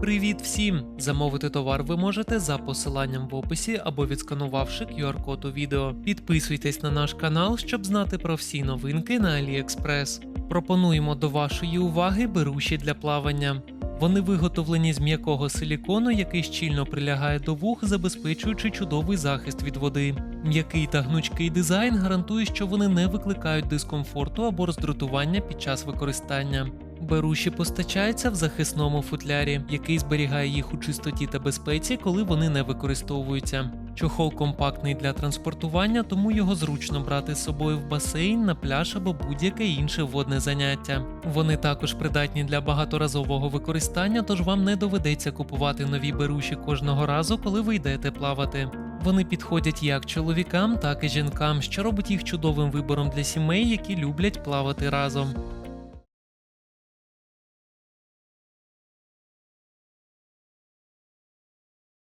Привіт всім! Замовити товар ви можете за посиланням в описі або відсканувавши QR-код у відео. Підписуйтесь на наш канал, щоб знати про всі новинки на AliExpress. Пропонуємо до вашої уваги беруші для плавання. Вони виготовлені з м'якого силікону, який щільно прилягає до вух, забезпечуючи чудовий захист від води. М'який та гнучкий дизайн гарантує, що вони не викликають дискомфорту або роздратування під час використання. Беруші постачаються в захисному футлярі, який зберігає їх у чистоті та безпеці, коли вони не використовуються. Чохол компактний для транспортування, тому його зручно брати з собою в басейн, на пляж або будь-яке інше водне заняття. Вони також придатні для багаторазового використання, тож вам не доведеться купувати нові беруші кожного разу, коли ви йдете плавати. Вони підходять як чоловікам, так і жінкам, що робить їх чудовим вибором для сімей, які люблять плавати разом.